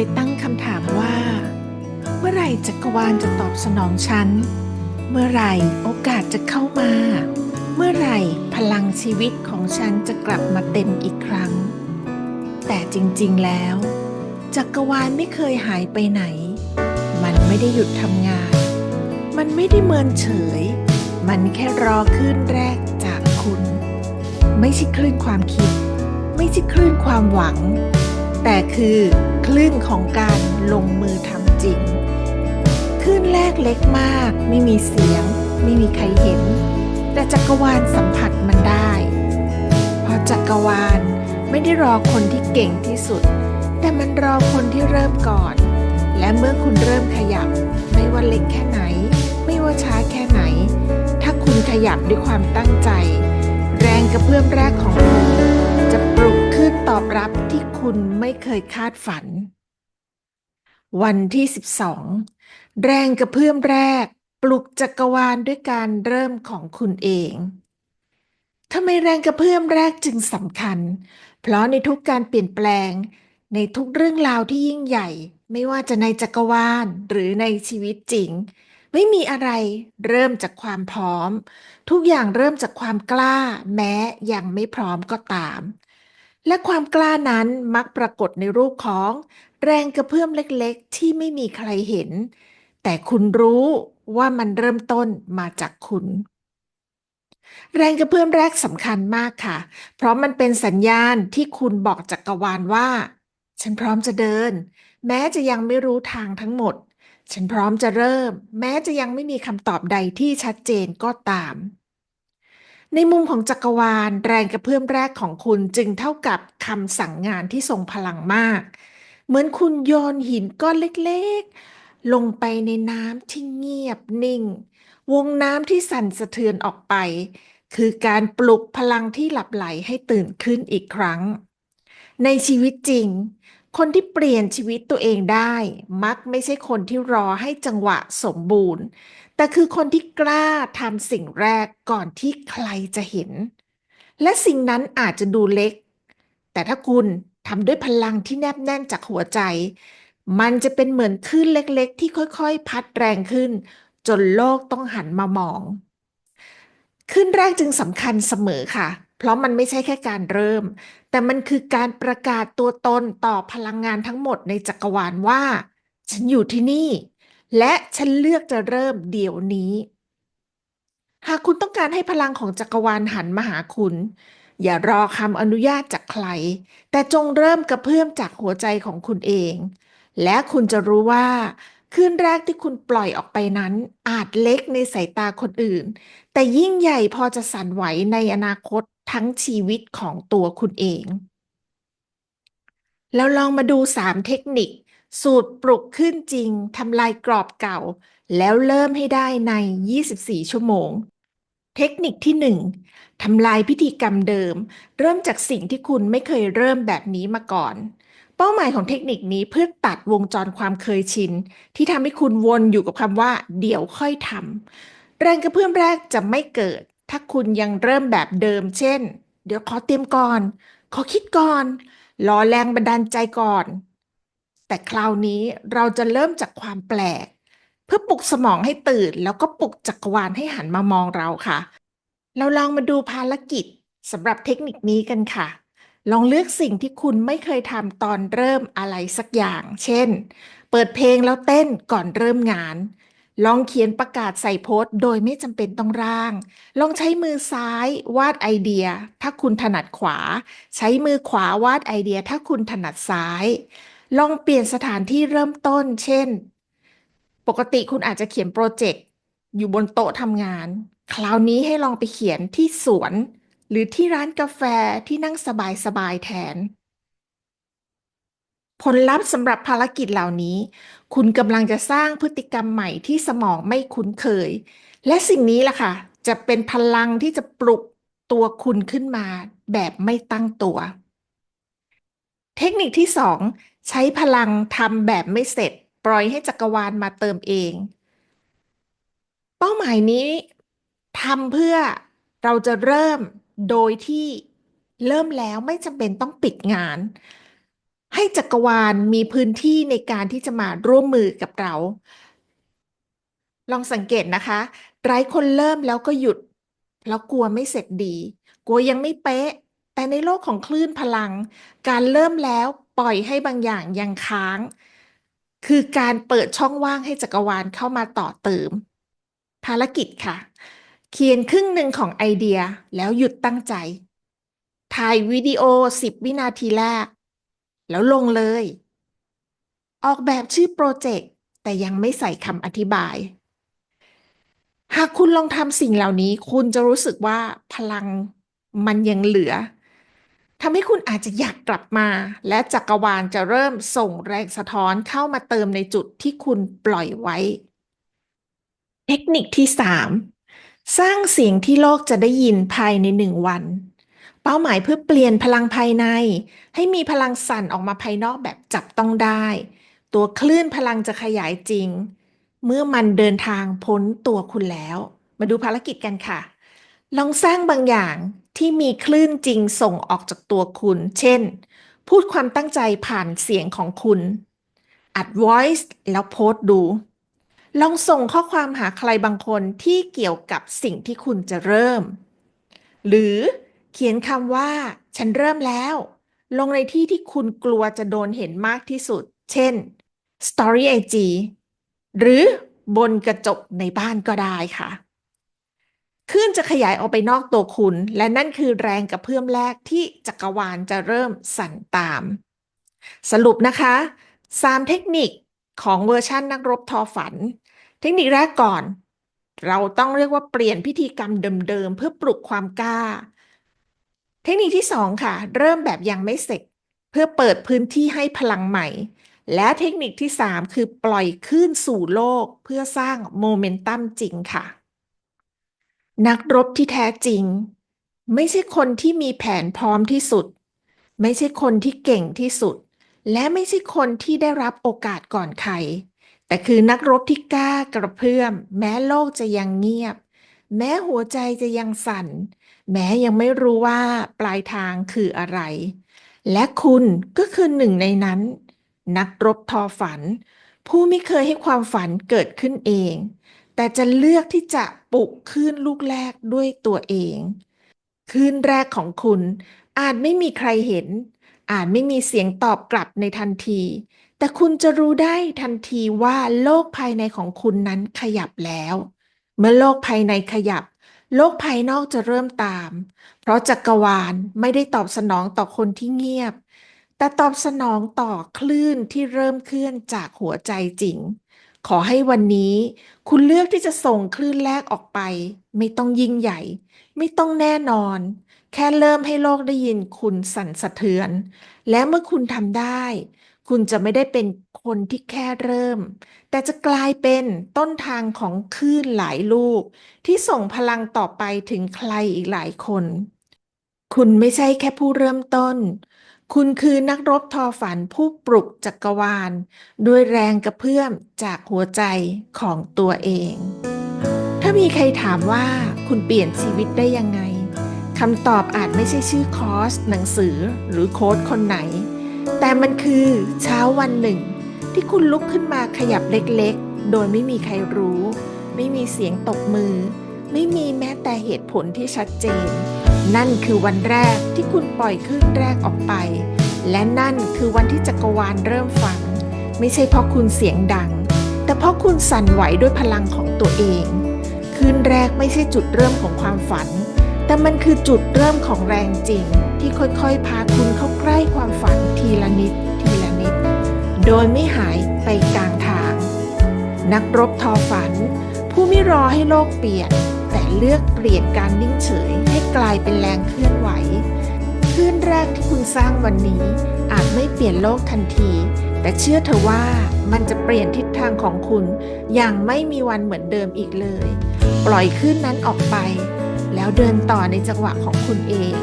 ยตั้งคำถามว่า เมื่อไหร่จักรวาลจะตอบสนองฉัน เมื่อไหร่โอกาสจะเข้ามา เมื่อไหร่พลังชีวิตของฉันจะกลับมาเต็มอีกครั้ง แต่จริงๆแล้ว จักรวาลไม่เคยหายไปไหน มันไม่ได้หยุดทำงาน มันไม่ได้เมินเฉย มันแค่รอคลื่นแรกจากคุณ ไม่ใช่คลื่นความคิด ไม่ใช่คลื่นความหวัง แต่คือคลื่นของการลงมือทำจริงคลื่นแรกเล็กมาก ไม่มีเสียง ไม่มีใครเห็น แต่จักรวาลสัมผัสมันได้ เพราะจักรวาลไม่ได้รอคนที่เก่งที่สุด แต่มันรอคนที่เริ่มก่อน และเมื่อคุณเริ่มขยับ ไม่ว่าเล็กแค่ไหน ไม่ว่าช้าแค่ไหน ถ้าคุณขยับด้วยความตั้งใจ แรงกระเพื่อมแรกของ รับที่คุณไม่เคยคาดฝัน วันที่ 12 แรงกระเพื่อมแรก ปลุกจักรวาลด้วยการเริ่มของคุณเองทำไมแรงกระเพื่อมแรกจึงสำคัญ เพราะในทุกการเปลี่ยนแปลง ในทุกเรื่องราวที่ยิ่งใหญ่ ไม่ว่าจะในจักรวาลหรือในชีวิตจริง ไม่มีอะไรเริ่มจากความพร้อม ทุกอย่างเริ่มจากความกล้า แม้ยังไม่พร้อมก็ตาม และความกล้านั้นมักปรากฏในรูปของ แรงกระเพื่อมเล็กๆ ที่ไม่มีใครเห็น แต่คุณรู้ว่ามันเริ่มต้นมาจากคุณ แรงกระเพื่อมแรกสำคัญมากค่ะ เพราะมันเป็นสัญญาณที่คุณบอกจักรวาลว่า ฉันพร้อมจะเดิน แม้จะยังไม่รู้ทางทั้งหมด ฉันพร้อมจะเริ่ม แม้จะยังไม่มีคำตอบใดที่ชัดเจนก็ตาม ในมุมของจักรวาลแรงกระเพื่อมแรกของคุณจึงเท่ากับคำสั่งงานที่ทรงพลังมาก เหมือนคุณโยนหินก้อนเล็กๆ ลงไปในน้ำที่เงียบนิ่ง วงน้ำที่สั่นสะเทือนออกไป คือการปลุกพลังที่หลับไหลให้ตื่นขึ้นอีกครั้ง ในชีวิตจริง คนที่เปลี่ยนชีวิตตัวเองได้ มักไม่ใช่คนที่รอให้จังหวะสมบูรณ์ แต่คือคนที่กล้าทำสิ่งแรกก่อนที่ใครจะเห็น และสิ่งนั้นอาจจะดูเล็ก แต่ถ้าคุณทำด้วยพลังที่แนบแน่นจากหัวใจ มันจะเป็นเหมือนคลื่นเล็กๆ ที่ค่อยๆ พัดแรงขึ้น จนโลกต้องหันมามองขึ้นแรกจึงสำคัญเสมอค่ะ เพราะมันไม่ใช่แค่การเริ่ม แต่มันคือการประกาศตัวตนต่อพลังงานทั้งหมดในจักรวาลว่า ฉันอยู่ที่นี่ และฉันเลือกจะเริ่มเดี๋ยวนี้ หากคุณต้องการให้พลังของจักรวาลหันมาหาคุณ อย่ารอคำอนุญาตจากใคร แต่จงเริ่มกระเพื่อมจากหัวใจของคุณเอง และคุณจะรู้ว่าคืนแรกที่คุณปล่อยออกไปนั้น อาจเล็กในสายตาคนอื่น แต่ยิ่งใหญ่พอจะสั่นไหวในอนาคตทั้งชีวิตของตัวคุณเอง แล้วลองมาดู 3 เทคนิค สูตรปลุกขึ้นจริงทำลายกรอบเก่า แล้วเริ่มให้ได้ใน 24 ชั่วโมง เทคนิคที่ 1ทำลายพิธีกรรมเดิม เริ่มจากสิ่งที่คุณไม่เคยเริ่มแบบนี้มาก่อน เป้าหมายของเทคนิคนี้เพื่อตัดวงจรความเคยชิน ที่ทำให้คุณวนอยู่กับคำว่า เดี๋ยวค่อยทำแรงกระเพื่อมแรกจะไม่เกิด ถ้าคุณยังเริ่มแบบเดิม เช่น เดี๋ยวขอเตรียมก่อน ขอคิดก่อน รอแรงบันดาลใจก่อน แต่คราวนี้เราจะเริ่มจากความแปลก เพื่อปลุกสมองให้ตื่น แล้วก็ปลุกจักรวาลให้หันมามองเราค่ะ เราลองมาดูภารกิจสำหรับเทคนิคนี้กันค่ะ ลองเลือกสิ่งที่คุณไม่เคยทำตอนเริ่มอะไรสักอย่าง เช่น เปิดเพลงแล้วเต้นก่อนเริ่มงาน ลองเขียนประกาศใส่โพสต์ โดยไม่จำเป็นต้องร่าง ลองใช้มือซ้ายวาดไอเดีย ถ้าคุณถนัดขวา ใช้มือขวาวาดไอเดีย ถ้าคุณถนัดซ้าย ลองเปลี่ยนสถานที่เริ่มต้น เช่น ปกติคุณอาจจะเขียนโปรเจกต์อยู่บนโต๊ะทำงาน คราวนี้ให้ลองไปเขียนที่สวน หรือที่ร้านกาแฟที่นั่งสบายๆแทน ผลลัพธ์สำหรับภารกิจเหล่านี้ คุณกำลังจะสร้างพฤติกรรมใหม่ที่สมองไม่คุ้นเคย และสิ่งนี้ล่ะค่ะ จะเป็นพลังที่จะปลุกตัวคุณขึ้นมาแบบไม่ตั้งตัว เทคนิคที่สอง ใช้พลังทำแบบไม่เสร็จ ปล่อยให้จักรวาลมาเติมเอง เป้าหมายนี้ทำเพื่อเราจะเริ่มโดยที่เริ่มแล้วไม่จำเป็นต้องปิดงาน ให้จักรวาลมีพื้นที่ในการที่จะมาร่วมมือกับเรา ลองสังเกตนะคะหลายคนเริ่มแล้วก็หยุด แล้วกลัวไม่เสร็จดี กลัวยังไม่เป๊ะ แต่ในโลกของคลื่นพลัง การเริ่มแล้ว ปล่อยให้บางอย่างยังค้าง คือการเปิดช่องว่างให้จักรวาลเข้ามาต่อเติม ภารกิจค่ะ เขียนครึ่งหนึ่งของไอเดียแล้วหยุดตั้งใจ ถ่ายวิดีโอ 10 วินาทีแรก แล้วลงเลย ออกแบบชื่อโปรเจกต์แต่ยังไม่ใส่คำอธิบาย หากคุณลองทำสิ่งเหล่านี้ คุณจะรู้สึกว่าพลังมันยังเหลือ ทำให้คุณอาจจะอยากกลับมา และจักรวาลจะเริ่มส่งแรงสะท้อนเข้ามาเติมในจุดที่คุณปล่อยไว้ เทคนิคที่ 3 สร้างเสียงที่โลกจะได้ยินภายในหนึ่งวัน เป้าหมายเพื่อเปลี่ยนพลังภายใน ให้มีพลังสั่นออกมาภายนอกแบบจับต้องได้ ตัวคลื่นพลังจะขยายจริง เมื่อมันเดินทางพ้นตัวคุณแล้ว มาดูภารกิจกันค่ะลองสร้างบางอย่าง ที่มีคลื่นจริงส่งออกจากตัวคุณ เช่น พูดความตั้งใจผ่านเสียงของคุณ อัด voice แล้วโพสต์ดู ลองส่งข้อความหาใครบางคนที่เกี่ยวกับสิ่งที่คุณจะเริ่ม หรือเขียนคำว่า ฉันเริ่มแล้ว ลงในที่ที่คุณกลัวจะโดนเห็นมากที่สุด เช่น Story IG หรือบนกระจกในบ้านก็ได้ค่ะ คลื่นจะขยายออกไปนอกตัวคุณ และนั่นคือแรงกระเพื่อมแรกที่จักรวาลจะเริ่มสั่นตาม สรุปนะคะ3เทคนิคของเวอร์ชันนักรบทอฝัน เทคนิคแรกก่อน เราต้องเรียกว่าเปลี่ยนพิธีกรรมเดิมๆ เพื่อปลุกความกล้า เทคนิคที่ 2 ค่ะ เริ่มแบบยังไม่เสร็จ เพื่อเปิดพื้นที่ให้พลังใหม่ และเทคนิคที่ 3 คือปล่อยคลื่นสู่โลกเพื่อสร้างโมเมนตัมจริงค่ะ นักรบที่แท้จริง ไม่ใช่คนที่มีแผนพร้อมที่สุด ไม่ใช่คนที่เก่งที่สุด และไม่ใช่คนที่ได้รับโอกาสก่อนใคร แต่คือนักรบที่กล้ากระเพื่อม แม้โลกจะยังเงียบ แม้หัวใจจะยังสั่น แม้ยังไม่รู้ว่าปลายทางคืออะไร และคุณก็คือหนึ่งในนั้น นักรบทอฝัน ผู้ไม่เคยให้ความฝันเกิดขึ้นเอง แต่จะเลือกที่จะปลุกขึ้นลูกแรกด้วยตัวเองคลื่นแรกของคุณ อาจไม่มีใครเห็น อาจไม่มีเสียงตอบกลับในทันที แต่คุณจะรู้ได้ทันทีว่าโลกภายในของคุณนั้นขยับแล้ว เมื่อโลกภายในขยับ โลกภายนอกจะเริ่มตาม เพราะจักรวาลไม่ได้ตอบสนองต่อคนที่เงียบ แต่ตอบสนองต่อคลื่นที่เริ่มเคลื่อนจากหัวใจจริง ขอให้วันนี้ คุณเลือกที่จะส่งคลื่นแรกออกไป ไม่ต้องยิ่งใหญ่ ไม่ต้องแน่นอน แค่เริ่มให้โลกได้ยินคุณสั่นสะเทือน และเมื่อคุณทำได้ คุณจะไม่ได้เป็นคนที่แค่เริ่ม แต่จะกลายเป็นต้นทางของคลื่นหลายลูก ที่ส่งพลังต่อไปถึงใครอีกหลายคน คุณไม่ใช่แค่ผู้เริ่มต้น คุณคือนักรบทอฝันผู้ปลุกจักรวาล ด้วยแรงกระเพื่อมจากหัวใจของตัวเอง ถ้ามีใครถามว่าคุณเปลี่ยนชีวิตได้ยังไงคำตอบอาจไม่ใช่ชื่อคอร์ส หนังสือหรือโค้ดคนไหน แต่มันคือเช้าวันหนึ่ง ที่คุณลุกขึ้นมาขยับเล็กๆ โดยไม่มีใครรู้ ไม่มีเสียงตบมือ ไม่มีแม้แต่เหตุผลที่ชัดเจน นั่นคือวันแรกที่คุณปล่อยคลื่นแรกออกไป และนั่นคือวันที่จักรวาลเริ่มฟัง ไม่ใช่เพราะคุณเสียงดัง แต่เพราะคุณสั่นไหวด้วยพลังของตัวเองคืนแรกไม่ใช่จุดเริ่มของความฝัน แต่มันคือจุดเริ่มของแรงจริง ที่ค่อยๆ พาคุณเข้าใกล้ความฝันทีละนิด ทีละนิด โดยไม่หายไปกลางทาง นักรบทอฝัน ผู้ไม่รอให้โลกเปลี่ยน เลือกเปลี่ยนการนิ่งเฉยให้กลายเป็นแรงเคลื่อนไหวคลื่นแรกที่คุณสร้างวันนี้ อาจไม่เปลี่ยนโลกทันที แต่เชื่อเถอะว่ามันจะเปลี่ยนทิศทางของคุณ อย่างไม่มีวันเหมือนเดิมอีกเลย ปล่อยคลื่นนั้นออกไป แล้วเดินต่อในจังหวะของคุณเอง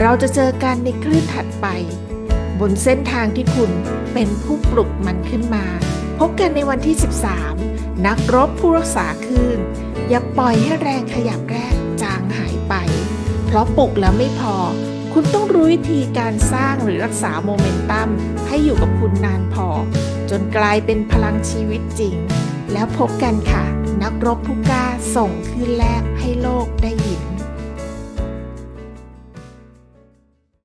เราจะเจอกันในคลื่นถัดไป บนเส้นทางที่คุณเป็นผู้ปลุกมันขึ้นมา พบกันในวันที่ 13 นักรบผู้รักษาคลื่น อย่าปล่อยให้แรงขยับแรกจางหายไป เพราะปลุกแล้วไม่พอ คุณต้องรู้วิธีการสร้างหรือรักษาโมเมนตัมให้อยู่กับคุณนานพอ จนกลายเป็นพลังชีวิตจริง แล้วพบกันค่ะ นักรบผู้กล้าส่งคืนแรกให้โลกได้เห็น